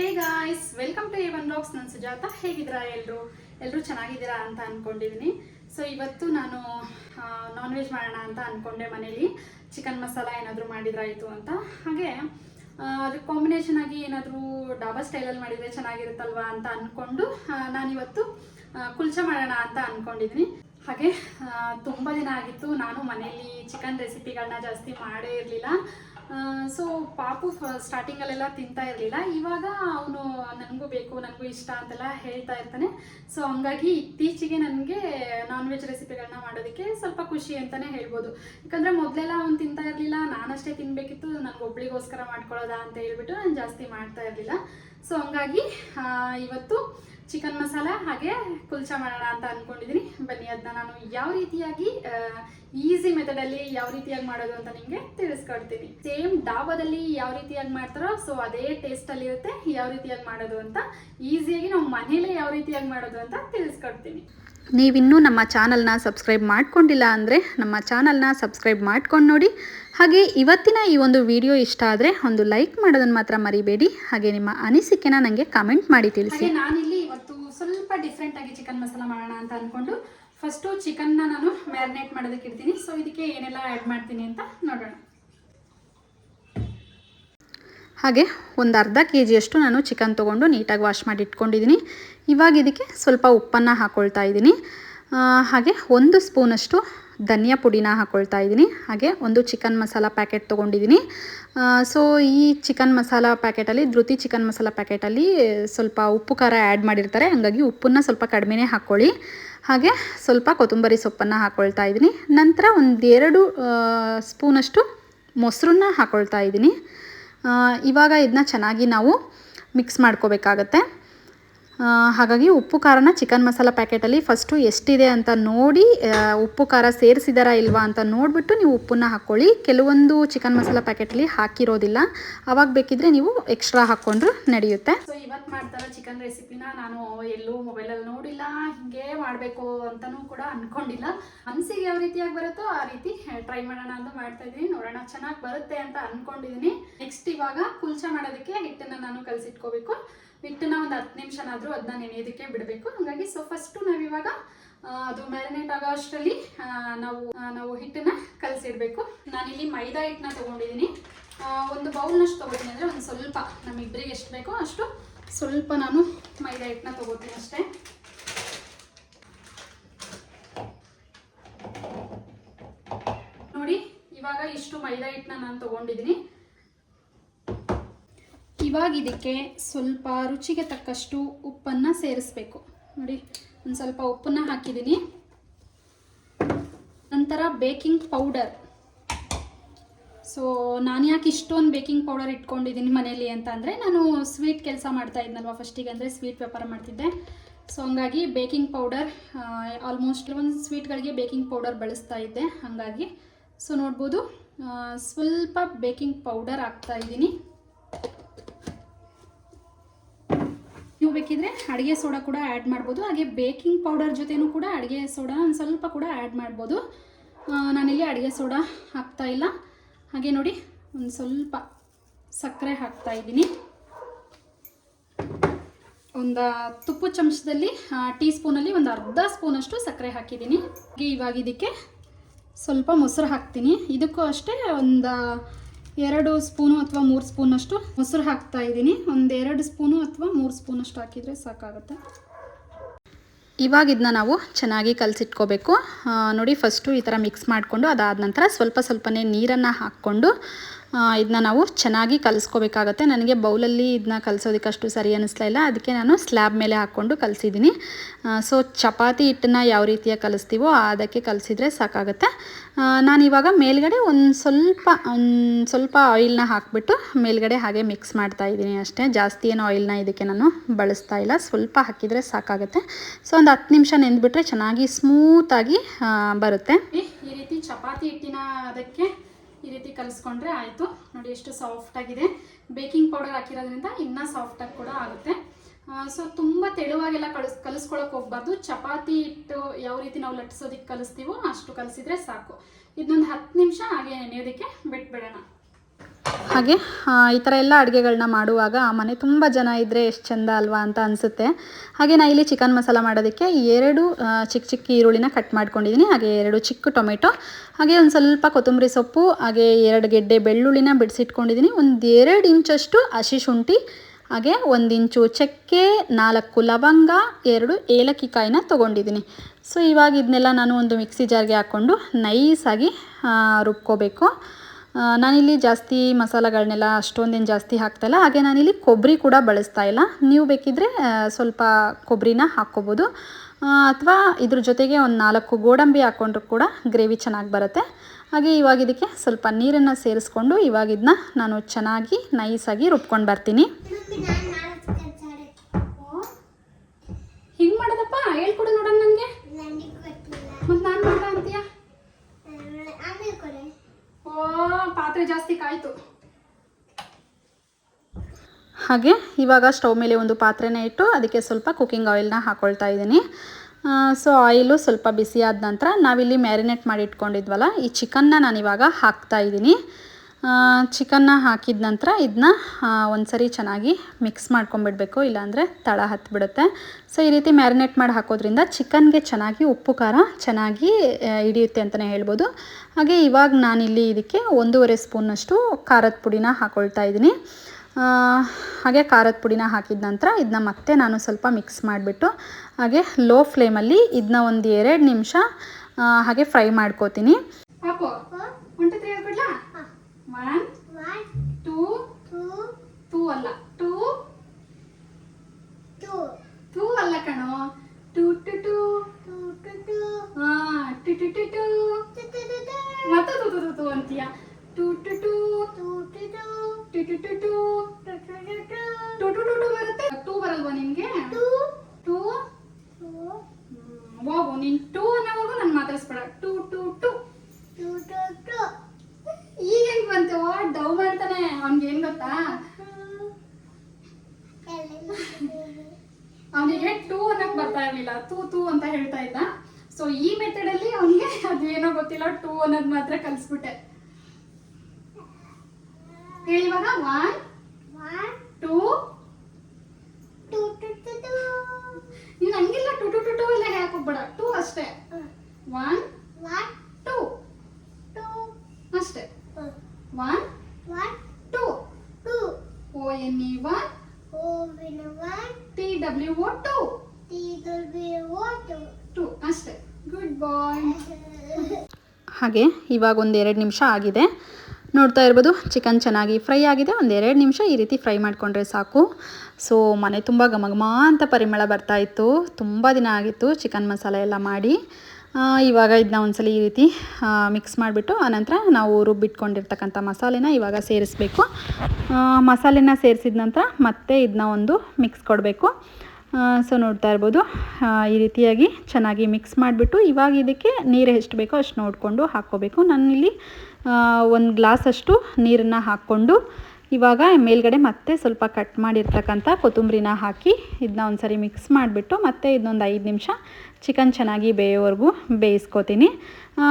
Hey guys welcome to one blogs ನಾನು ಸುಜಾತ. ಹೇಗಿದ್ದೀರಾ ಎಲ್ಲರೂ ಎಲ್ಲರೂ ಚೆನ್ನಾಗಿದ್ದೀರಾ ಅಂತ ಅಂದ್ಕೊಂಡಿದ್ದೀನಿ ಸೊ ಇವತ್ತು ನಾನು ನಾನ್ ವೆಜ್ ಮಾಡೋಣ ಅಂತ ಅಂದ್ಕೊಂಡೆ ಮನೇಲಿ. ಚಿಕನ್ ಮಸಾಲ ಏನಾದರೂ ಮಾಡಿದ್ರಾಯಿತು ಅಂತ. ಹಾಗೆ ಅದಕ್ಕೆ ಕಾಂಬಿನೇಷನ್ ಆಗಿ ಏನಾದರೂ ಡಾಬಾ ಸ್ಟೈಲಲ್ಲಿ ಮಾಡಿದರೆ ಚೆನ್ನಾಗಿರುತ್ತಲ್ವಾ ಅಂತ ಅಂದ್ಕೊಂಡು ನಾನಿವತ್ತು ಕುಲ್ಚ ಮಾಡೋಣ ಅಂತ ಅಂದ್ಕೊಂಡಿದ್ದೀನಿ ಹಾಗೆ ತುಂಬ ದಿನ ಆಗಿತ್ತು. ನಾನು ಮನೇಲಿ ಚಿಕನ್ ರೆಸಿಪಿಗಳನ್ನ ಜಾಸ್ತಿ ಮಾಡೇ ಇರಲಿಲ್ಲ. ಸೊ ಪಾಪು ಸ್ಟಾರ್ಟಿಂಗಲ್ಲೆಲ್ಲ ತಿಂತಾ ಇರಲಿಲ್ಲ. ಇವಾಗ ಅವನು, ನನಗೂ ಬೇಕು, ನನಗೂ ಇಷ್ಟ ಅಂತೆಲ್ಲ ಹೇಳ್ತಾ ಇರ್ತಾನೆ. ಸೊ ಹಂಗಾಗಿ ಇತ್ತೀಚೆಗೆ ನನಗೆ ನಾನ್ ವೆಜ್ ರೆಸಿಪಿಗಳನ್ನ ಮಾಡೋದಕ್ಕೆ ಸ್ವಲ್ಪ ಖುಷಿ ಅಂತಲೇ ಹೇಳ್ಬೋದು. ಯಾಕಂದರೆ ಮೊದಲೆಲ್ಲ ಅವ್ನು ತಿಂತಾ ಇರಲಿಲ್ಲ. ನಾನಷ್ಟೇ ತಿನ್ನಬೇಕಿತ್ತು ನನಗೆ ಒಬ್ಳಿಗೋಸ್ಕರ ಮಾಡ್ಕೊಳ್ಳೋದಾ ಅಂತ ಹೇಳ್ಬಿಟ್ಟು ನಾನು ಜಾಸ್ತಿ ಮಾಡ್ತಾ ಇರಲಿಲ್ಲ. ಸೊ ಹಂಗಾಗಿ ಇವತ್ತು ಚಿಕನ್ ಮಸಾಲ ಹಾಗೆ ಕುಲ್ಚಾ ಮಾಡೋಣ ಅಂತ ಅಂದ್ಕೊಂಡಿದ್ದೀನಿ ಬನ್ನಿ ಅದನ್ನ ನಾನು ಯಾವ ರೀತಿಯಾಗಿ ಈಸಿ ಮೆಥಡಲ್ಲಿ ಯಾವ ರೀತಿಯಾಗಿ ಮಾಡೋದು ಅಂತ ನಿಮಗೆ ತಿಳಿಸ್ಕೊಡ್ತೀನಿ. ಸೇಮ್ ಡಾಬಾದಲ್ಲಿ ಯಾವ ರೀತಿಯಾಗಿ ಮಾಡ್ತಾರೋ ಸೊ ಅದೇ ಟೇಸ್ಟಲ್ಲಿ ಇರುತ್ತೆ ಯಾವ ರೀತಿಯಾಗಿ ಮಾಡೋದು ಅಂತ ಈಸಿಯಾಗಿ ನಾವು ಮನೇಲೇ ಯಾವ ರೀತಿಯಾಗಿ ಮಾಡೋದು ಅಂತ ತಿಳಿಸ್ಕೊಡ್ತೀನಿ. ನೀವಿನ್ನೂ ನಮ್ಮ ಚಾನಲ್ನ ಸಬ್ಸ್ಕ್ರೈಬ್ ಮಾಡ್ಕೊಂಡಿಲ್ಲ ಅಂದರೆ ನಮ್ಮ ಚಾನಲ್ನ ಸಬ್ಸ್ಕ್ರೈಬ್ ಮಾಡ್ಕೊಂಡು ನೋಡಿ. ಹಾಗೆ ಇವತ್ತಿನ ಈ ಒಂದು ವಿಡಿಯೋ ಇಷ್ಟ ಆದರೆ ಒಂದು ಲೈಕ್ ಮಾಡೋದನ್ನು ಮಾತ್ರ ಮರಿಬೇಡಿ. ಹಾಗೆ ನಿಮ್ಮ ಅನಿಸಿಕೆನ ನನಗೆ ಕಮೆಂಟ್ ಮಾಡಿ ತಿಳಿಸಿ. ಸ್ವಲ್ಪ ಡಿಫ್ರೆಂಟಾಗಿ ಚಿಕನ್ ಮಸಾಲ ಮಾಡೋಣ ಅಂತ ಅಂದ್ಕೊಂಡು ಫಸ್ಟು ಚಿಕನ್ನ ನಾನು ಮ್ಯಾರಿನೇಟ್ ಮಾಡೋದಕ್ಕೆ ಇಡ್ತೀನಿ. ಸೊ ಇದಕ್ಕೆ ಏನೆಲ್ಲ ಆ್ಯಡ್ ಮಾಡ್ತೀನಿ ಅಂತ ನೋಡೋಣ. ಹಾಗೆ ಒಂದು ಅರ್ಧ ಕೆ ಜಿಯಷ್ಟು ನಾನು ಚಿಕನ್ ತೊಗೊಂಡು ನೀಟಾಗಿ ವಾಶ್ ಮಾಡಿ ಇಟ್ಕೊಂಡಿದ್ದೀನಿ. ಇವಾಗ ಇದಕ್ಕೆ ಸ್ವಲ್ಪ ಉಪ್ಪನ್ನು ಹಾಕ್ಕೊಳ್ತಾ ಇದ್ದೀನಿ. ಹಾಗೆ ಒಂದು ಸ್ಪೂನಷ್ಟು ಧನಿಯಾ ಪುಡಿನ ಹಾಕ್ಕೊಳ್ತಾ ಇದ್ದೀನಿ. ಹಾಗೆ ಒಂದು ಚಿಕನ್ ಮಸಾಲ ಪ್ಯಾಕೆಟ್ ತೊಗೊಂಡಿದ್ದೀನಿ. ಸೊ ಈ ಚಿಕನ್ ಮಸಾಲ ಪ್ಯಾಕೆಟಲ್ಲಿ, ಧೃತಿ ಚಿಕನ್ ಮಸಾಲ ಪ್ಯಾಕೆಟಲ್ಲಿ ಸ್ವಲ್ಪ ಉಪ್ಪು ಖಾರ ಆ್ಯಡ್ ಮಾಡಿರ್ತಾರೆ. ಹಾಗಾಗಿ ಉಪ್ಪನ್ನು ಸ್ವಲ್ಪ ಕಡಿಮೆನೇ ಹಾಕ್ಕೊಳ್ಳಿ ಹಾಗೆ ಸ್ವಲ್ಪ ಕೊತ್ತಂಬರಿ ಸೊಪ್ಪನ್ನು ಹಾಕ್ಕೊಳ್ತಾ ಇದ್ದೀನಿ. ನಂತರ ಒಂದೆರಡು ಸ್ಪೂನಷ್ಟು ಮೊಸರನ್ನ ಹಾಕ್ಕೊಳ್ತಾ ಇದ್ದೀನಿ. ಇವಾಗ ಇದನ್ನ ಚೆನ್ನಾಗಿ ನಾವು ಮಿಕ್ಸ್ ಮಾಡ್ಕೋಬೇಕಾಗತ್ತೆ. ಹಾಗಾಗಿ ಉಪ್ಪು, ಖಾರನ ಚಿಕನ್ ಮಸಾಲ ಪ್ಯಾಕೆಟಲ್ಲಿ ಫಸ್ಟು ಎಷ್ಟಿದೆ ಅಂತ ನೋಡಿ ಉಪ್ಪು, ಖಾರ ಸೇರಿಸಿದಾರಾ ಇಲ್ವಾ ಅಂತ ನೋಡಿಬಿಟ್ಟು ನೀವು ಉಪ್ಪನ್ನು ಹಾಕ್ಕೊಳ್ಳಿ. ಕೆಲವೊಂದು ಚಿಕನ್ ಮಸಾಲ ಪ್ಯಾಕೆಟಲ್ಲಿ ಹಾಕಿರೋದಿಲ್ಲ. ಆವಾಗ ಬೇಕಿದ್ರೆ ನೀವು ಎಕ್ಸ್ಟ್ರಾ ಹಾಕ್ಕೊಂಡ್ರು ನಡೆಯುತ್ತೆ. ಸೊ ಇವತ್ತು ಮಾಡ್ತಾರೋ ಚಿಕನ್ ರೆಸಿಪಿನ ನಾನು ಎಲ್ಲೂ ಮೊಬೈಲಲ್ಲಿ ನೋಡಿಲ್ಲ, ಹಿಂಗೆ ಮಾಡಬೇಕು ಅಂತಲೂ ಕೂಡ ಅಂದ್ಕೊಂಡಿಲ್ಲ ಮನಸ್ಸಿಗೆ ಯಾವ ರೀತಿಯಾಗಿ ಬರುತ್ತೋ ಆ ರೀತಿ ಟ್ರೈ ಮಾಡೋಣ ಅಂತ ಮಾಡ್ತಾ ಇದ್ದೀನಿ. ನೋಡೋಣ ಚೆನ್ನಾಗಿ ಬರುತ್ತೆ ಅಂತ ಅಂದ್ಕೊಂಡಿದ್ದೀನಿ ನೆಕ್ಸ್ಟ್ ಇವಾಗ ಕುಲ್ಚ ಮಾಡೋದಕ್ಕೆ ಹಿಟ್ಟನ್ನು ನಾನು ಕಲಸಿಟ್ಕೋಬೇಕು. ಹಿಟ್ಟನ್ನ ಒಂದು ಹತ್ತು ನಿಮಿಷನಾದರೂ ಅದನ್ನ ನೆನೆಯೋದಕ್ಕೆ ಬಿಡಬೇಕು. ಹಾಗಾಗಿ ಸೊ ಫಸ್ಟು ನಾವಿವಾಗ ಅದು ಮ್ಯಾರಿನೇಟ್ ಆಗೋ ಅಷ್ಟರಲ್ಲಿ ನಾವು ನಾವು ಹಿಟ್ಟನ್ನ ಕಲಸಿಡಬೇಕು. ನಾನಿಲ್ಲಿ ಮೈದಾ ಹಿಟ್ಟನ್ನ ತೊಗೊಂಡಿದ್ದೀನಿ ಒಂದು ಬೌಲ್ನಷ್ಟು ತೊಗೊಳ್ತೀನಿ ಅಂದರೆ ಒಂದು ಸ್ವಲ್ಪ ನಮ್ಮಿಬ್ಬರಿಗೆ ಎಷ್ಟು ಬೇಕೋ ಅಷ್ಟು ಸ್ವಲ್ಪ ನಾನು ಮೈದಾ ಹಿಟ್ಟನ್ನ ತೊಗೋತೀನಿ ಅಷ್ಟೇ. ನೋಡಿ, ಇವಾಗ ಇಷ್ಟು ಮೈದಾ ಹಿಟ್ಟನ್ನ ನಾನು ತೊಗೊಂಡಿದ್ದೀನಿ ಇವಾಗ ಇದಕ್ಕೆ ಸ್ವಲ್ಪ ರುಚಿಗೆ ತಕ್ಕಷ್ಟು ಉಪ್ಪನ್ನು ಸೇರಿಸ್ಬೇಕು. ನೋಡಿ, ಒಂದು ಸ್ವಲ್ಪ ಉಪ್ಪನ್ನು ಹಾಕಿದ್ದೀನಿ. ನಂತರ ಬೇಕಿಂಗ್ ಪೌಡರ್. ಸೊ ನಾನು ಯಾಕೆ ಇಷ್ಟೊಂದು ಬೇಕಿಂಗ್ ಪೌಡರ್ ಇಟ್ಕೊಂಡಿದ್ದೀನಿ ಮನೇಲಿ ಅಂತ ಅಂದರೆ, ನಾನು ಸ್ವೀಟ್ ಕೆಲಸ ಮಾಡ್ತಾ ಇದ್ನಲ್ವ ಫಸ್ಟಿಗೆ ಅಂದರೆ ಸ್ವೀಟ್ ವ್ಯಾಪಾರ ಮಾಡ್ತಿದ್ದೆ. ಸೊ ಹಂಗಾಗಿ ಬೇಕಿಂಗ್ ಪೌಡರ್ ಆಲ್ಮೋಸ್ಟ್ ಒಂದು ಸ್ವೀಟ್ಗಳಿಗೆ ಬೇಕಿಂಗ್ ಪೌಡರ್ ಬಳಸ್ತಾ ಇದ್ದೆ, ಹಾಗಾಗಿ. ಸೊ ನೋಡ್ಬೋದು ಸ್ವಲ್ಪ ಬೇಕಿಂಗ್ ಪೌಡರ್ ಹಾಕ್ತಾ ಇದ್ದೀನಿ. ನೀವು ಬೇಕಿದ್ರೆ ಅಡುಗೆ ಸೋಡಾ ಕೂಡ ಆ್ಯಡ್ ಮಾಡ್ಬೋದು. ಹಾಗೆ ಬೇಕಿಂಗ್ ಪೌಡರ್ ಜೊತೆನೂ ಕೂಡ ಅಡುಗೆ ಸೋಡಾ ಒಂದು ಸ್ವಲ್ಪ ಕೂಡ ಆ್ಯಡ್ ಮಾಡ್ಬೋದು. ನಾನಿಲ್ಲಿ ಅಡುಗೆ ಸೋಡಾ ಹಾಕ್ತಾ ಇಲ್ಲ. ಹಾಗೆ ನೋಡಿ, ಒಂದು ಸ್ವಲ್ಪ ಸಕ್ಕರೆ ಹಾಕ್ತಾ ಇದ್ದೀನಿ. ಒಂದು ತುಪ್ಪ ಚಮಚದಲ್ಲಿ ಟೀ ಸ್ಪೂನಲ್ಲಿ ಒಂದು ಅರ್ಧ ಸ್ಪೂನಷ್ಟು ಸಕ್ಕರೆ ಹಾಕಿದ್ದೀನಿ. ಇವಾಗ ಇದಕ್ಕೆ ಸ್ವಲ್ಪ ಮೊಸರು ಹಾಕ್ತೀನಿ. ಇದಕ್ಕೂ ಅಷ್ಟೇ ಒಂದು ಎರಡು ಸ್ಪೂನು ಅಥವಾ ಮೂರು ಸ್ಪೂನಷ್ಟು ಮೊಸರು ಹಾಕ್ತಾ ಇದ್ದೀನಿ. ಒಂದು ಎರಡು ಸ್ಪೂನು ಅಥವಾ ಮೂರು ಸ್ಪೂನಷ್ಟು ಹಾಕಿದರೆ ಸಾಕಾಗುತ್ತೆ. ಇವಾಗ ಇದನ್ನ ನಾವು ಚೆನ್ನಾಗಿ ಕಲಸಿಟ್ಕೋಬೇಕು. ನೋಡಿ ಫಸ್ಟು ಈ ಥರ ಮಿಕ್ಸ್ ಮಾಡಿಕೊಂಡು ಅದಾದ ನಂತರ ಸ್ವಲ್ಪ ಸ್ವಲ್ಪನೇ ನೀರನ್ನು ಹಾಕ್ಕೊಂಡು ಇದನ್ನ ನಾವು ಚೆನ್ನಾಗಿ ಕಲಿಸ್ಕೋಬೇಕಾಗತ್ತೆ. ನನಗೆ ಬೌಲಲ್ಲಿ ಇದನ್ನ ಕಲಿಸೋದಕ್ಕೆ ಅಷ್ಟು ಸರಿ ಅನ್ನಿಸ್ತಾ ಇಲ್ಲ. ಅದಕ್ಕೆ ನಾನು ಸ್ಲ್ಯಾಬ್ ಮೇಲೆ ಹಾಕ್ಕೊಂಡು ಕಲಿಸಿದ್ದೀನಿ. ಸೊ ಚಪಾತಿ ಹಿಟ್ಟನ್ನ ಯಾವ ರೀತಿಯಾಗಿ ಕಲಿಸ್ತೀವೋ ಅದಕ್ಕೆ ಕಲಿಸಿದ್ರೆ ಸಾಕಾಗುತ್ತೆ. ನಾನಿವಾಗ ಮೇಲ್ಗಡೆ ಒಂದು ಸ್ವಲ್ಪ ಒಂದು ಸ್ವಲ್ಪ ಆಯಿಲ್ನ ಹಾಕ್ಬಿಟ್ಟು ಮೇಲ್ಗಡೆ ಹಾಗೆ ಮಿಕ್ಸ್ ಮಾಡ್ತಾ ಇದ್ದೀನಿ ಅಷ್ಟೇ. ಜಾಸ್ತಿ ಏನು ಆಯಿಲ್ನ ಇದಕ್ಕೆ ನಾನು ಬಳಸ್ತಾ ಇಲ್ಲ. ಸ್ವಲ್ಪ ಹಾಕಿದರೆ ಸಾಕಾಗುತ್ತೆ. ಸೊ ಒಂದು ಹತ್ತು ನಿಮಿಷ ನೆಂದ್ಬಿಟ್ರೆ ಚೆನ್ನಾಗಿ ಸ್ಮೂತಾಗಿ ಬರುತ್ತೆ. ಈ ರೀತಿ ಚಪಾತಿ ಹಿಟ್ಟಿನ ಅದಕ್ಕೆ ಈ ರೀತಿ ಕಲಿಸ್ಕೊಂಡ್ರೆ ಆಯಿತು. ನೋಡಿ ಎಷ್ಟು ಸಾಫ್ಟ್ ಆಗಿದೆ. ಬೇಕಿಂಗ್ ಪೌಡರ್ ಹಾಕಿರೋದ್ರಿಂದ ಇನ್ನೂ ಸಾಫ್ಟಾಗಿ ಕೂಡ ಆಗುತ್ತೆ. ಸೊ ತುಂಬ ತೆಳುವಾಗೆಲ್ಲ ಕಳಿಸ್ ಕಲಿಸ್ಕೊಳಕ್ಕೆ ಹೋಗ್ಬಾರ್ದು. ಚಪಾತಿ ಹಿಟ್ಟು ಯಾವ ರೀತಿ ನಾವು ಲಟ್ಟಿಸೋದಕ್ಕೆ ಕಲಿಸ್ತೀವೋ ಅಷ್ಟು ಕಲಿಸಿದ್ರೆ ಸಾಕು. ಇದನ್ನೊಂದು ಹತ್ತು ನಿಮಿಷ ಹಾಗೆ ನೆನೆಯೋದಕ್ಕೆ ಬಿಟ್ಬಿಡೋಣ. ಹಾಗೆ ಈ ಥರ ಎಲ್ಲ ಅಡುಗೆಗಳನ್ನ ಮಾಡುವಾಗ ಮನೆ ತುಂಬ ಜನ ಇದ್ದರೆ ಎಷ್ಟು ಚೆಂದ ಅಲ್ವಾ ಅಂತ ಅನಿಸುತ್ತೆ. ಹಾಗೆ ನಾನು ಇಲ್ಲಿ ಚಿಕನ್ ಮಸಾಲ ಮಾಡೋದಕ್ಕೆ ಎರಡು ಚಿಕ್ಕ ಚಿಕ್ಕ ಈರುಳ್ಳಿನ ಕಟ್ ಮಾಡ್ಕೊಂಡಿದ್ದೀನಿ ಹಾಗೆ ಎರಡು ಚಿಕ್ಕ ಟೊಮೆಟೊ ಹಾಗೆ ಒಂದು ಸ್ವಲ್ಪ ಕೊತ್ತಂಬರಿ ಸೊಪ್ಪು ಹಾಗೆ ಎರಡು ಗೆಡ್ಡೆ ಬೆಳ್ಳುಳ್ಳಿನ ಬಿಡಿಸಿಟ್ಕೊಂಡಿದ್ದೀನಿ ಒಂದು ಎರಡು ಇಂಚಷ್ಟು ಹಸಿ ಶುಂಠಿ ಹಾಗೆ ಒಂದು ಇಂಚು ಚಕ್ಕೆ ನಾಲ್ಕು ಲವಂಗ ಎರಡು ಏಲಕ್ಕಿ ಕಾಯಿನ ತೊಗೊಂಡಿದ್ದೀನಿ ಸೊ ಇವಾಗ ಇದನ್ನೆಲ್ಲ ನಾನು ಒಂದು ಮಿಕ್ಸಿ ಜಾರ್ಗೆ ಹಾಕ್ಕೊಂಡು ನೈಸಾಗಿ ಆ, ರುಬ್ಕೋಬೇಕು. ಆ, ನಾನಿಲ್ಲಿ ಜಾಸ್ತಿ ಮಸಾಲೆಗಳನ್ನೆಲ್ಲ ಅಷ್ಟೊಂದೇನು ಜಾಸ್ತಿ ಹಾಕ್ತಾಯಿಲ್ಲ ಹಾಗೆ ನಾನಿಲ್ಲಿ ಕೊಬ್ಬರಿ ಕೂಡ ಬಳಸ್ತಾ ಇಲ್ಲ. ನೀವು ಬೇಕಿದ್ದರೆ ಸ್ವಲ್ಪ ಕೊಬ್ಬರಿನ ಹಾಕ್ಕೋಬೋದು. ಅಥವಾ ಇದ್ರ ಜೊತೆಗೆ ಒಂದು ನಾಲ್ಕು ಗೋಡಂಬಿ ಹಾಕ್ಕೊಂಡ್ರು ಕೂಡ ಗ್ರೇವಿ ಚೆನ್ನಾಗಿ ಬರುತ್ತೆ. ಹಾಗೆ ಇವಾಗ ಇದಕ್ಕೆ ಸ್ವಲ್ಪ ನೀರನ್ನು ಸೇರಿಸ್ಕೊಂಡು ಇವಾಗ ನಾನು ಚೆನ್ನಾಗಿ ನೈಸಾಗಿ ರುಬ್ಕೊಂಡು ಬರ್ತೀನಿ ಹಿಂಗ್ ಮಾಡೋದಪ್ಪ ಹೇಳ್ಕೊಡು ನೋಡೋಣ ನನಗೆ ಮತ್ತೆ ನಾನು ಮಾಡ ಅಂತೀಯ ಓ ಪಾತ್ರೆ ಜಾಸ್ತಿ ಕಾಯ್ತು. ಹಾಗೆ ಇವಾಗ ಸ್ಟವ್ ಮೇಲೆ ಒಂದು ಪಾತ್ರೆನ ಇಟ್ಟು ಅದಕ್ಕೆ ಸ್ವಲ್ಪ ಕುಕ್ಕಿಂಗ್ ಆಯಿಲ್ನ ಹಾಕೊಳ್ತಾ ಇದ್ದೀನಿ. ಸೊ ಆಯಿಲು ಸ್ವಲ್ಪ ಬಿಸಿಯಾದ ನಂತರ ನಾವಿಲ್ಲಿ ಮ್ಯಾರಿನೇಟ್ ಮಾಡಿ ಇಟ್ಕೊಂಡಿದ್ವಲ್ಲ, ಈ ಚಿಕನ್ನ ನಾನಿವಾಗ ಹಾಕ್ತಾ ಇದ್ದೀನಿ. ಚಿಕನ್ನ ಹಾಕಿದ ನಂತರ ಇದನ್ನ ಒಂದ್ಸರಿ ಚೆನ್ನಾಗಿ ಮಿಕ್ಸ್ ಮಾಡ್ಕೊಂಬಿಡಬೇಕು ಇಲ್ಲಾಂದರೆ ತಳ ಹತ್ತಿಬಿಡುತ್ತೆ ಸೊ ಈ ರೀತಿ ಮ್ಯಾರಿನೇಟ್ ಮಾಡಿ ಹಾಕೋದ್ರಿಂದ ಚಿಕನ್ಗೆ ಚೆನ್ನಾಗಿ ಉಪ್ಪು, ಖಾರ ಚೆನ್ನಾಗಿ ಹಿಡಿಯುತ್ತೆ ಅಂತಲೇ ಹೇಳ್ಬೋದು. ಹಾಗೆ ಇವಾಗ ನಾನಿಲ್ಲಿ ಇದಕ್ಕೆ ಒಂದೂವರೆ ಸ್ಪೂನಷ್ಟು ಖಾರದ ಪುಡಿನ ಹಾಕ್ಕೊಳ್ತಾ ಇದ್ದೀನಿ. ಹಾಗೆ ಖಾರದ ಪುಡಿನ ಹಾಕಿದ ನಂತರ ಇದನ್ನ ಮತ್ತೆ ನಾನು ಸ್ವಲ್ಪ ಮಿಕ್ಸ್ ಮಾಡಿಬಿಟ್ಟು, ಹಾಗೆ ಲೋ ಫ್ಲೇಮಲ್ಲಿ ಇದನ್ನ ಒಂದು ಎರಡು ನಿಮಿಷ ಹಾಗೆ ಫ್ರೈ ಮಾಡ್ಕೋತೀನಿ. ಒನ್ ಟೂ ಟೂ ಅಲ್ಲ ಟೂ ಟೂ ಅಲ್ಲ ಕಣೋ ಟೂ ಟು ಟೂ ಹಾ ಟು ಟು ಟು ಟೂ ಮತ್ತೆ ಟೂ ಟು ಟೂ ಅಂತೀಯ two two two two two two two two two two two ಬರುತ್ತೆ ಟೂ ಬರಲ್ವಾ ನಿನ್ಗೆ ಟೂ ಹೋಗು ನೀನ್ ಟೂ ಅನ್ನೋವರೆಗೂ ನಾನು ಮಾತಾಡಿಸ್ಬೇಡ ಟೂ ಟೂ ಟೂ ಈಗ ಹೆಂಗ್ ಬಂತು ಡವ್ ಮಾಡ್ತಾನೆ ಅವ್ನಿಗೆ ಏನ್ ಗೊತ್ತಾ ಅವನಿಗೆ ಟೂ ಅನ್ನಕ್ ಬರ್ತಾ ಇರ್ಲಿಲ್ಲ. ತೂ ತೂ ಅಂತ ಹೇಳ್ತಾ ಇದ್ದ. ಸೊ ಈ ಮೆಥಡ್ ಅಲ್ಲಿ ಅವನಿಗೆ ಅದೇನೋ ಗೊತ್ತಿಲ್ಲ ಟೂ ಅನ್ನೋದ್ ಮಾತ್ರ ಕಲ್ಸ್ಬಿಟ್ಟೆ. ಇವಾಗ ಒನ್ ಟೂ ನೀನ್ ಹಂಗಿಲ್ಲ ಟು ಟು ಟು ಟೂ ಎಲ್ಲ ಹೇಳಕ್ ಹೋಗ್ಬೇಡ. ಟೂ ಅಷ್ಟೇ. ಒನ್ ಟೂ ಅಷ್ಟೇ. One two O N E one W O two two ಅಷ್ಟೇ. ಗುಡ್ ಬಾಯ್ ಹಾಗೆ ಇವಾಗ ಒಂದು ಎರಡು ನಿಮಿಷ ಆಗಿದೆ. ನೋಡ್ತಾ ಇರ್ಬೋದು ಚಿಕನ್ ಚೆನ್ನಾಗಿ ಫ್ರೈ ಆಗಿದೆ. ಒಂದು ಎರಡು ನಿಮಿಷ ಈ ರೀತಿ ಫ್ರೈ ಮಾಡಿಕೊಂಡ್ರೆ ಸಾಕು. ಸೊ ಮನೆ ತುಂಬ ಘಮ ಘಮ ಅಂತ ಪರಿಮಳ ಬರ್ತಾಯಿತ್ತು ತುಂಬ ದಿನ ಆಗಿತ್ತು ಚಿಕನ್ ಮಸಾಲೆ ಎಲ್ಲ ಮಾಡಿ. ಇವಾಗ ಇದನ್ನ ಒಂದ್ಸಲ ಈ ರೀತಿ ಮಿಕ್ಸ್ ಮಾಡಿಬಿಟ್ಟು, ಆನಂತರ ನಾವು ರುಬ್ಬಿಟ್ಕೊಂಡಿರ್ತಕ್ಕಂಥ ಮಸಾಲೆನ ಇವಾಗ ಸೇರಿಸ್ಬೇಕು. ಮಸಾಲೆನ ಸೇರಿಸಿದ ನಂತರ ಮತ್ತೆ ಇದನ್ನ ಒಂದು ಮಿಕ್ಸ್ ಕೊಡಬೇಕು. ಸೊ ನೋಡ್ತಾ ಇರ್ಬೋದು. ಈ ರೀತಿಯಾಗಿ ಚೆನ್ನಾಗಿ ಮಿಕ್ಸ್ ಮಾಡಿಬಿಟ್ಟು, ಇವಾಗ ಇದಕ್ಕೆ ನೀರು ಎಷ್ಟು ಬೇಕೋ ಅಷ್ಟು ನೋಡಿಕೊಂಡು ಹಾಕ್ಕೋಬೇಕು. ನಾನಿಲ್ಲಿ ಒಂದು ಗ್ಲಾಸಷ್ಟು ನೀರನ್ನು ಹಾಕ್ಕೊಂಡು ಇವಾಗ ಮೇಲ್ಗಡೆ ಮತ್ತೆ ಸ್ವಲ್ಪ ಕಟ್ ಮಾಡಿರ್ತಕ್ಕಂಥ ಕೊತ್ತಂಬರಿನ ಹಾಕಿ ಇದನ್ನ ಒಂದ್ಸರಿ ಮಿಕ್ಸ್ ಮಾಡಿಬಿಟ್ಟು ಮತ್ತೆ ಇದನ್ನೊಂದು ಐದು ನಿಮಿಷ ಚಿಕನ್ ಚೆನ್ನಾಗಿ ಬೇಯೋವರೆಗೂ ಬೇಯಿಸ್ಕೋತೀನಿ.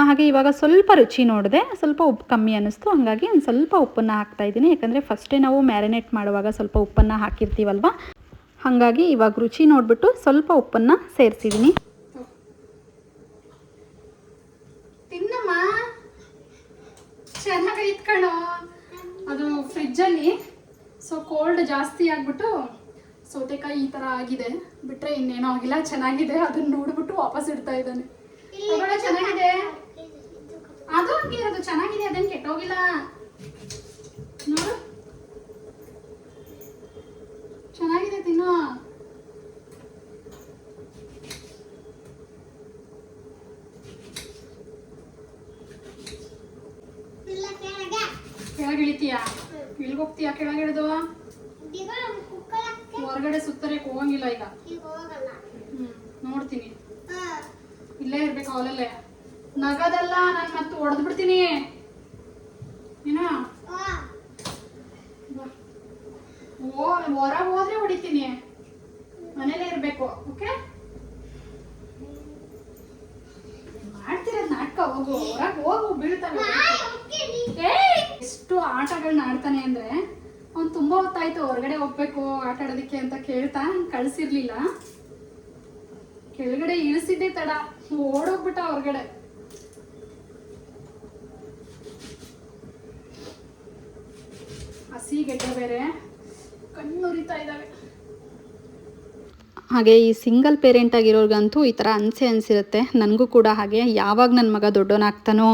ಹಾಗೆ ಇವಾಗ ಸ್ವಲ್ಪ ರುಚಿ ನೋಡಿದೆ ಸ್ವಲ್ಪ ಉಪ್ಪು ಕಮ್ಮಿ ಅನ್ನಿಸ್ತು, ಹಾಗಾಗಿ ಒಂದು ಸ್ವಲ್ಪ ಉಪ್ಪನ್ನು ಹಾಕ್ತಾಯಿದ್ದೀನಿ ಯಾಕಂದರೆ ಫಸ್ಟೇ ನಾವು ಮ್ಯಾರಿನೇಟ್ ಮಾಡುವಾಗ ಸ್ವಲ್ಪ ಉಪ್ಪನ್ನು ಹಾಕಿರ್ತೀವಲ್ವ? ಹಾಗಾಗಿ ಇವಾಗ ರುಚಿ ನೋಡಿಬಿಟ್ಟು ಸ್ವಲ್ಪ ಉಪ್ಪನ್ನು ಸೇರಿಸಿದ್ದೀನಿ. ಚೆನ್ನಾಗಿ ಇತ್ಕಣೋ ಅದು ಫ್ರಿಜ್ಜಲ್ಲಿ ಸೊ ಕೋಲ್ಡ್ ಜಾಸ್ತಿ ಆಗಿಬಿಟ್ಟು ಸೌತೆಕಾಯಿ ಈ ಥರ ಆಗಿದೆ. ಬಿಟ್ರೆ ಇನ್ನೇನೋ ಆಗಿಲ್ಲ ಚೆನ್ನಾಗಿದೆ. ಅದನ್ನ ನೋಡ್ಬಿಟ್ಟು ವಾಪಸ್ ಇಡ್ತಾ ಇದ್ದಾನೆ. ಚೆನ್ನಾಗಿದೆ. ಅದು ಹಂಗೆ ಅದು ಚೆನ್ನಾಗಿದೆ ಅದೇನು ಕೆಟ್ಟೋಗಿಲ್ಲ. ಮತ್ತೆ ಹೊಡೆದು ಬಿಡ್ತೀನಿ. ಏನ? ಓ, ಹೊರಗೆ ಹೋದ್ರೆ ಹೊಡಿತೀನಿ. ಮನೇಲೇ ಇರ್ಬೇಕು ಓಕೆ ಮಾಡ್ತಿರೋದು ನಾಟಕ, ಹೋಗು, ಹೊರಗೆ ಹೋಗು ಬೀಳ್ತಾನೆ ಎಷ್ಟು ಆಟಗಳನ್ನ ಆಡ್ತಾನೆ ಅಂದ್ರೆ ಅವ್ನು ತುಂಬಾ ಹೊತ್ತಾಯ್ತು ಹೊರಗಡೆ ಹೋಗ್ಬೇಕು, ಆಟ ಆಡೋದಕ್ಕೆ ಅಂತ ಕೇಳ್ತಾ ಕಳ್ಸಿರ್ಲಿಲ್ಲ. ಕೆಳಗಡೆ ಇಳಿಸಿದ್ದೆ ತಡ. ಓಡೋಗ್ಬಿಟ್ಟ ಹೊರಗಡೆ ಹಸಿ ಗೆಡ್ಡೆ ಬೇರೆ ಕಣ್ಣುರಿತಾ ಇದ್ದಾವೆ ಹಾಗೆ ಈ ಸಿಂಗಲ್ ಪೇರೆಂಟ್ ಆಗಿರೋರ್ಗಂತೂ ಈ ಥರ ಅನಿಸೆ ಅನಿಸಿರುತ್ತೆ. ನನಗೂ ಕೂಡ ಹಾಗೆ. ಯಾವಾಗ ನನ್ನ ಮಗ ದೊಡ್ಡವನಾಗ್ತಾನೋ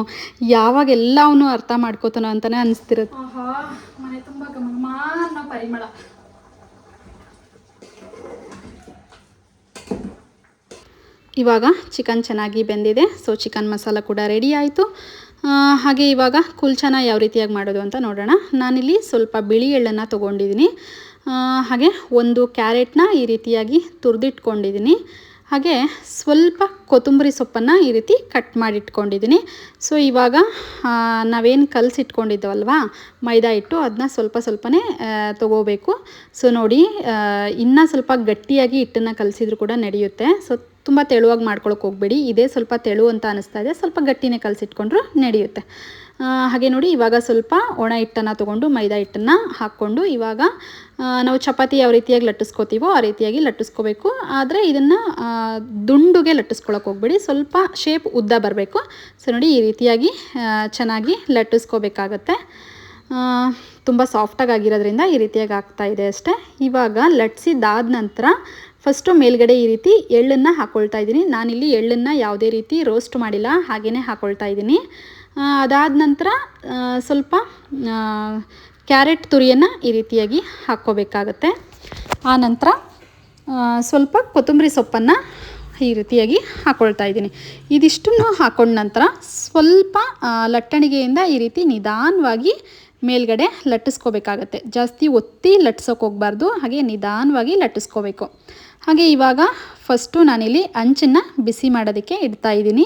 ಯಾವಾಗ ಎಲ್ಲವನ್ನೂ ಅವನು ಅರ್ಥ ಮಾಡ್ಕೋತಾನೋ ಅಂತಲೇ ಅನಿಸ್ತಿರುತ್ತೆ. ಮನೆ ತುಂಬ ಅನ್ನೋ ಪರಿಮಳ. ಇವಾಗ ಚಿಕನ್ ಚೆನ್ನಾಗಿ ಬೆಂದಿದೆ. ಸೊ ಚಿಕನ್ ಮಸಾಲ ಕೂಡ ರೆಡಿ ಆಯಿತು. ಹಾಗೆ ಇವಾಗ ಕುಲ್ಚನ ಯಾವ ರೀತಿಯಾಗಿ ಮಾಡೋದು ಅಂತ ನೋಡೋಣ. ನಾನಿಲ್ಲಿ ಸ್ವಲ್ಪ ಬಿಳಿ ಎಳ್ಳನ್ನು ತೊಗೊಂಡಿದ್ದೀನಿ. ಹಾಗೆ ಒಂದು ಕ್ಯಾರೆಟ್ನ ಈ ರೀತಿಯಾಗಿ ತುರಿದಿಟ್ಕೊಂಡಿದ್ದೀನಿ. ಹಾಗೆ ಸ್ವಲ್ಪ ಕೊತ್ತಂಬರಿ ಸೊಪ್ಪನ್ನು ಈ ರೀತಿ ಕಟ್ ಮಾಡಿಟ್ಕೊಂಡಿದ್ದೀನಿ. ಸೊ, ಇವಾಗ ನಾವೇನು ಕಲಸಿಟ್ಕೊಂಡಿದ್ದವಲ್ವಾ, ಮೈದಾ ಹಿಟ್ಟು ಅದನ್ನ ಸ್ವಲ್ಪ ಸ್ವಲ್ಪನೇ ತಗೋಬೇಕು. ಸೊ, ನೋಡಿ ಇನ್ನೂ ಸ್ವಲ್ಪ ಗಟ್ಟಿಯಾಗಿ ಹಿಟ್ಟನ್ನು ಕಲಸಿದ್ರು ಕೂಡ ನಡೆಯುತ್ತೆ. ಸೊ ತುಂಬ ತೆಳುವಾಗಿ ಮಾಡ್ಕೊಳಕ್ಕೆ ಹೋಗಬೇಡಿ. ಇದೇ ಸ್ವಲ್ಪ ತೆಳು ಅಂತ ಅನಿಸ್ತಾ ಇದೆ. ಸ್ವಲ್ಪ ಗಟ್ಟಿನೇ ಕಲಸಿಟ್ಕೊಂಡ್ರು ನಡೆಯುತ್ತೆ. ಹಾಗೆ ನೋಡಿ, ಇವಾಗ ಸ್ವಲ್ಪ ಒಣ ಹಿಟ್ಟನ್ನು ತೊಗೊಂಡು ಮೈದಾ ಹಿಟ್ಟನ್ನು ಹಾಕ್ಕೊಂಡು ಇವಾಗ ನಾವು ಚಪಾತಿ ಯಾವ ರೀತಿಯಾಗಿ ಲಟ್ಟಿಸ್ಕೋತೀವೋ ಆ ರೀತಿಯಾಗಿ ಲಟ್ಟಿಸ್ಕೋಬೇಕು. ಆದರೆ ಇದನ್ನು ದುಂಡುಗೆ ಲಟ್ಟಿಸ್ಕೊಳಕ್ಕೆ ಹೋಗ್ಬೇಡಿ. ಸ್ವಲ್ಪ ಶೇಪ್ ಉದ್ದ ಬರಬೇಕು. ಸೊ ನೋಡಿ, ಈ ರೀತಿಯಾಗಿ ಚೆನ್ನಾಗಿ ಲಟ್ಟಿಸ್ಕೋಬೇಕಾಗತ್ತೆ. ತುಂಬ ಸಾಫ್ಟಾಗಿ ಆಗಿರೋದ್ರಿಂದ ಈ ರೀತಿಯಾಗಿ ಆಗ್ತಾ ಇದೆ ಅಷ್ಟೇ. ಇವಾಗ ಲಟ್ಸಿದಾದ ನಂತರ ಫಸ್ಟು ಮೇಲ್ಗಡೆ ಈ ರೀತಿ ಎಳ್ಳನ್ನು ಹಾಕ್ಕೊಳ್ತಾ ಇದ್ದೀನಿ. ನಾನಿಲ್ಲಿ ಎಳ್ಳನ್ನು ಯಾವುದೇ ರೀತಿ ರೋಸ್ಟ್ ಮಾಡಿಲ್ಲ ಹಾಗೆಯೇ ಹಾಕ್ಕೊಳ್ತಾ ಇದ್ದೀನಿ. ಅದಾದ ನಂತರ ಸ್ವಲ್ಪ ಕ್ಯಾರೆಟ್ ತುರಿಯನ್ನು ಈ ರೀತಿಯಾಗಿ ಹಾಕ್ಕೋಬೇಕಾಗತ್ತೆ. ಆ ನಂತರ ಸ್ವಲ್ಪ ಕೊತ್ತಂಬರಿ ಸೊಪ್ಪನ್ನು ಈ ರೀತಿಯಾಗಿ ಹಾಕ್ಕೊಳ್ತಾ ಇದ್ದೀನಿ. ಇದಿಷ್ಟನ್ನು ಹಾಕೊಂಡ ನಂತರ ಸ್ವಲ್ಪ ಲಟ್ಟಣಿಗೆಯಿಂದ ಈ ರೀತಿ ನಿಧಾನವಾಗಿ ಮೇಲ್ಗಡೆ ಲಟ್ಟಿಸ್ಕೋಬೇಕಾಗತ್ತೆ. ಜಾಸ್ತಿ ಒತ್ತಿ ಲಟ್ಸೋಕೆ ಹೋಗಬಾರ್ದು, ಹಾಗೆ ನಿಧಾನವಾಗಿ ಲಟ್ಟಿಸ್ಕೋಬೇಕು. ಹಾಗೆ ಇವಾಗ ಫಸ್ಟು ನಾನಿಲ್ಲಿ ಅಂಚನ್ನು ಬಿಸಿ ಮಾಡೋದಕ್ಕೆ ಇಡ್ತಾ ಇದ್ದೀನಿ.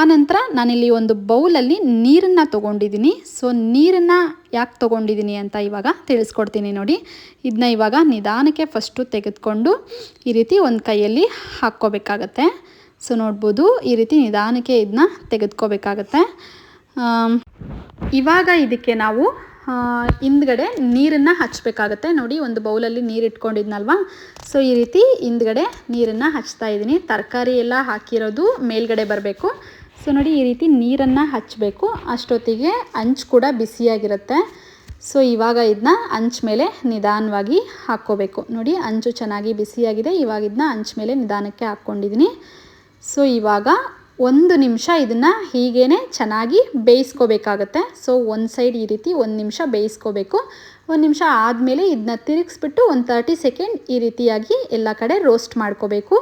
ಆನಂತರ ನಾನಿಲ್ಲಿ ಒಂದು ಬೌಲಲ್ಲಿ ನೀರನ್ನು ತೊಗೊಂಡಿದ್ದೀನಿ. ಸೊ ನೀರನ್ನು ಯಾಕೆ ತೊಗೊಂಡಿದ್ದೀನಿ ಅಂತ ಇವಾಗ ತಿಳಿಸ್ಕೊಡ್ತೀನಿ ನೋಡಿ. ಇದನ್ನ ಇವಾಗ ನಿಧಾನಕ್ಕೆ ಫಸ್ಟು ತೆಗೆದುಕೊಂಡು ಈ ರೀತಿ ಒಂದು ಕೈಯಲ್ಲಿ ಹಾಕ್ಕೋಬೇಕಾಗತ್ತೆ. ಸೊ ನೋಡ್ಬೋದು ಈ ರೀತಿ ನಿಧಾನಕ್ಕೆ ಇದನ್ನ ತೆಗೆದುಕೋಬೇಕಾಗತ್ತೆ. ಇವಾಗ ಇದಕ್ಕೆ ನಾವು ಹಿಂದ್ಗಡೆ ನೀರನ್ನು ಹಚ್ಚಬೇಕಾಗತ್ತೆ ನೋಡಿ, ಒಂದು ಬೌಲಲ್ಲಿ ನೀರು ಇಟ್ಕೊಂಡಿದ್ನಲ್ವ ಸೊ, ಈ ರೀತಿ ಹಿಂದ್ಗಡೆ ನೀರನ್ನು ಹಚ್ತಾ ಇದ್ದೀನಿ. ತರಕಾರಿ ಎಲ್ಲ ಹಾಕಿರೋದು ಮೇಲ್ಗಡೆ ಬರಬೇಕು. ಸೊ, ನೋಡಿ, ಈ ರೀತಿ ನೀರನ್ನು ಹಚ್ಚಬೇಕು ಅಷ್ಟೊತ್ತಿಗೆ ಅಂಚು ಕೂಡ ಬಿಸಿಯಾಗಿರುತ್ತೆ. ಸೊ, ಇವಾಗ ಇದನ್ನ ಅಂಚು ಮೇಲೆ ನಿಧಾನವಾಗಿ ಹಾಕ್ಕೋಬೇಕು. ನೋಡಿ, ಅಂಚು ಚೆನ್ನಾಗಿ ಬಿಸಿಯಾಗಿದೆ. ಇವಾಗ ಇದನ್ನ ಅಂಚು ಮೇಲೆ ನಿಧಾನಕ್ಕೆ ಹಾಕ್ಕೊಂಡಿದ್ದೀನಿ. ಸೊ, ಇವಾಗ ಒಂದು ನಿಮಿಷ ಇದನ್ನು ಹೀಗೇ ಚೆನ್ನಾಗಿ ಬೇಯಿಸ್ಕೋಬೇಕಾಗತ್ತೆ. ಸೊ ಒಂದು ಸೈಡ್ ಈ ರೀತಿ ಒಂದು ನಿಮಿಷ ಬೇಯಿಸ್ಕೋಬೇಕು. ಒಂದು ನಿಮಿಷ ಆದಮೇಲೆ ಇದನ್ನ ತಿರುಗಿಸ್ಬಿಟ್ಟು ಒಂದು ತರ್ಟಿ ಸೆಕೆಂಡ್ ಈ ರೀತಿಯಾಗಿ ಎಲ್ಲ ಕಡೆ ರೋಸ್ಟ್ ಮಾಡ್ಕೋಬೇಕು.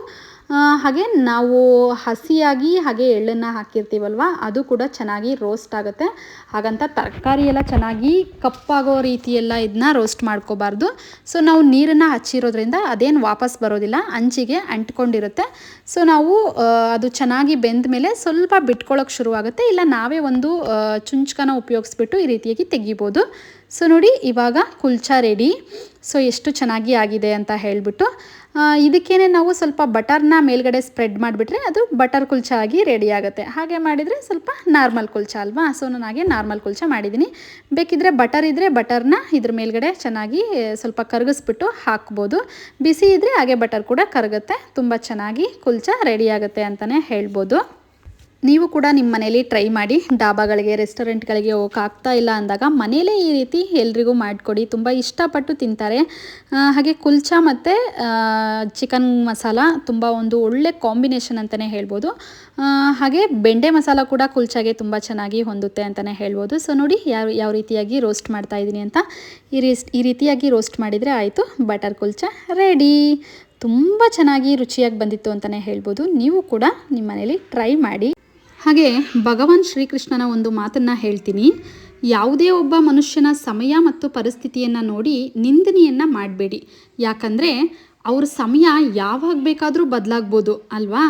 ಹಾಗೆ ನಾವು ಹಸಿಯಾಗಿ ಹಾಗೆ ಎಳ್ಳನ್ನು ಹಾಕಿರ್ತೀವಲ್ವ, ಅದು ಕೂಡ ಚೆನ್ನಾಗಿ ರೋಸ್ಟ್ ಆಗುತ್ತೆ. ಹಾಗಂತ ತರಕಾರಿ ಎಲ್ಲ ಚೆನ್ನಾಗಿ ಕಪ್ಪಾಗೋ ರೀತಿಯೆಲ್ಲ ಇದನ್ನ ರೋಸ್ಟ್ ಮಾಡ್ಕೋಬಾರ್ದು. ಸೊ ನಾವು ನೀರನ್ನು ಹಚ್ಚಿರೋದ್ರಿಂದ ಅದೇನು ವಾಪಸ್ ಬರೋದಿಲ್ಲ, ಅಂಚಿಗೆ ಅಂಟ್ಕೊಂಡಿರುತ್ತೆ. ಸೊ ನಾವು ಅದು ಚೆನ್ನಾಗಿ ಬೆಂದ ಮೇಲೆ ಸ್ವಲ್ಪ ಬಿಟ್ಕೊಳ್ಳೋಕೆ ಶುರುವಾಗುತ್ತೆ. ಇಲ್ಲ, ನಾವೇ ಒಂದು ಚುಂಚ್ಕನ ಉಪಯೋಗಿಸ್ಬಿಟ್ಟು ಈ ರೀತಿಯಾಗಿ ತೆಗಿಬೋದು. ಸೊ ನೋಡಿ, ಇವಾಗ ಕುಲ್ಚಾ ರೆಡಿ ಸೊ ಎಷ್ಟು ಚೆನ್ನಾಗಿ ಆಗಿದೆ ಅಂತ ಹೇಳಿಬಿಟ್ಟು ಇದಕ್ಕೇನೆ ನಾವು ಸ್ವಲ್ಪ ಬಟರ್ನ ಮೇಲ್ಗಡೆ ಸ್ಪ್ರೆಡ್ ಮಾಡಿಬಿಟ್ರೆ ಅದು ಬಟರ್ ಕುಲ್ಚ ಆಗಿ ರೆಡಿ ಆಗುತ್ತೆ. ಹಾಗೆ ಮಾಡಿದರೆ ಸ್ವಲ್ಪ ನಾರ್ಮಲ್ ಕುಲ್ಚ ಅಲ್ವಾ? ಸೊ ನಾನು ಹಾಗೆ ನಾರ್ಮಲ್ ಕುಲ್ಚಾ ಮಾಡಿದ್ದೀನಿ. ಬೇಕಿದ್ರೆ ಬಟರ್ ಇದ್ದರೆ ಬಟರ್ನ ಇದ್ರ ಮೇಲ್ಗಡೆ ಚೆನ್ನಾಗಿ ಸ್ವಲ್ಪ ಕರಗಿಸ್ಬಿಟ್ಟು ಹಾಕ್ಬೋದು. ಬಿಸಿ ಇದ್ದರೆ ಹಾಗೆ ಬಟರ್ ಕೂಡ ಕರಗುತ್ತೆ. ತುಂಬ ಚೆನ್ನಾಗಿ ಕುಲ್ಚಾ ರೆಡಿ ಆಗುತ್ತೆ ಅಂತಲೇ ಹೇಳ್ಬೋದು. ನೀವು ಕೂಡ ನಿಮ್ಮ ಮನೇಲಿ ಟ್ರೈ ಮಾಡಿ ಡಾಬಾಗಳಿಗೆ ರೆಸ್ಟೋರೆಂಟ್ಗಳಿಗೆ ಹೋಗಕ್ಕೆ ಆಗ್ತಾ ಇಲ್ಲ ಅಂದಾಗ ಮನೇಲೇ ಈ ರೀತಿ ಎಲ್ರಿಗೂ ಮಾಡಿಕೊಡಿ. ತುಂಬ ಇಷ್ಟಪಟ್ಟು ತಿಂತಾರೆ. ಹಾಗೆ ಕುಲ್ಚಾ ಮತ್ತು ಚಿಕನ್ ಮಸಾಲ ತುಂಬ ಒಂದು ಒಳ್ಳೆ ಕಾಂಬಿನೇಷನ್ ಅಂತಲೇ ಹೇಳ್ಬೋದು. ಹಾಗೆ ಬೆಂಡೆ ಮಸಾಲ ಕೂಡ ಕುಲ್ಚಾಗೆ ತುಂಬ ಚೆನ್ನಾಗಿ ಹೊಂದುತ್ತೆ ಅಂತಲೇ ಹೇಳ್ಬೋದು. ಸೊ ನೋಡಿ ಯಾವ ಯಾವ ರೀತಿಯಾಗಿ ರೋಸ್ಟ್ ಮಾಡ್ತಾ ಇದ್ದೀನಿ ಅಂತ. ಈ ಈ ರೀತಿಯಾಗಿ ರೋಸ್ಟ್ ಮಾಡಿದರೆ ಆಯಿತು. ಬಟರ್ ಕುಲ್ಚಾ ರೆಡಿ ತುಂಬ ಚೆನ್ನಾಗಿ ರುಚಿಯಾಗಿ ಬಂದಿತ್ತು ಅಂತಲೇ ಹೇಳ್ಬೋದು. ನೀವು ಕೂಡ ನಿಮ್ಮ ಮನೇಲಿ ಟ್ರೈ ಮಾಡಿ. ಹಾಗೆ ಭಗವಾನ್ ಶ್ರೀಕೃಷ್ಣನ ಒಂದು ಮಾತನ್ನು ಹೇಳ್ತೀನಿ. ಯಾವುದೇ ಒಬ್ಬ ಮನುಷ್ಯನ ಸಮಯ ಮತ್ತು ಪರಿಸ್ಥಿತಿಯನ್ನು ನೋಡಿ ನಿಂದನೆಯನ್ನು ಮಾಡಬೇಡಿ. ಯಾಕಂದರೆ ಅವ್ರ ಸಮಯ ಯಾವಾಗ ಬೇಕಾದರೂ ಬದಲಾಗ್ಬೋದು, ಅಲ್ವಾ?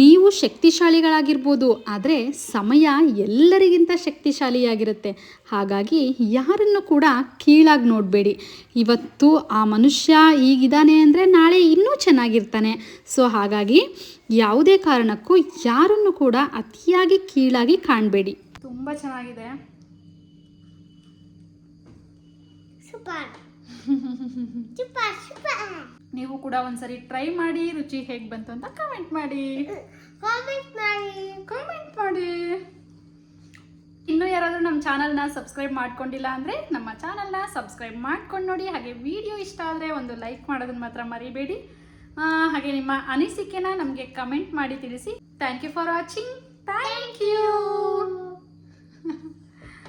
ನೀವು ಶಕ್ತಿಶಾಲಿಗಳಾಗಿರ್ಬೋದು, ಆದರೆ ಸಮಯ ಎಲ್ಲರಿಗಿಂತ ಶಕ್ತಿಶಾಲಿಯಾಗಿರುತ್ತೆ. ಹಾಗಾಗಿ ಯಾರನ್ನು ಕೂಡ ಕೀಳಾಗಿ ನೋಡಬೇಡಿ. ಇವತ್ತು ಆ ಮನುಷ್ಯ ಈಗಿದ್ದಾನೆ ಅಂದರೆ ನಾಳೆ ಇನ್ನೂ ಚೆನ್ನಾಗಿರ್ತಾನೆ. ಸೊ ಹಾಗಾಗಿ ಯಾವುದೇ ಕಾರಣಕ್ಕೂ ಯಾರನ್ನು ಕೂಡ ಅತಿಯಾಗಿ ಕೀಳಾಗಿ ಕಾಣಬೇಡಿ. ತುಂಬ ಚೆನ್ನಾಗಿದೆ. ನೀವು ಕೂಡ ಒಂದ್ಸರಿ ಟ್ರೈ ಮಾಡಿ ರುಚಿ ಹೇಗೆ ಬಂತು ಅಂತ ಕಮೆಂಟ್ ಮಾಡಿ. ಕಾಮೆಂಟ್ ಮಾಡಿ. ಕಮೆಂಟ್ ಮಾಡಿ. ಇನ್ನೂ ಯಾರಾದರೂ ನಮ್ಮ ಚಾನಲ್ನ ಸಬ್ಸ್ಕ್ರೈಬ್ ಮಾಡ್ಕೊಂಡಿಲ್ಲ ಅಂದರೆ ನಮ್ಮ ಚಾನಲ್ನ ಸಬ್ಸ್ಕ್ರೈಬ್ ಮಾಡ್ಕೊಂಡು ನೋಡಿ. ಹಾಗೆ ವಿಡಿಯೋ ಇಷ್ಟ ಆದರೆ ಒಂದು ಲೈಕ್ ಮಾಡೋದನ್ನ ಮಾತ್ರ ಮರಿಬೇಡಿ. ಹಾಗೆ ನಿಮ್ಮ ಅನಿಸಿಕೆನ ನಮಗೆ ಕಮೆಂಟ್ ಮಾಡಿ ತಿಳಿಸಿ. Thank you for watching thank you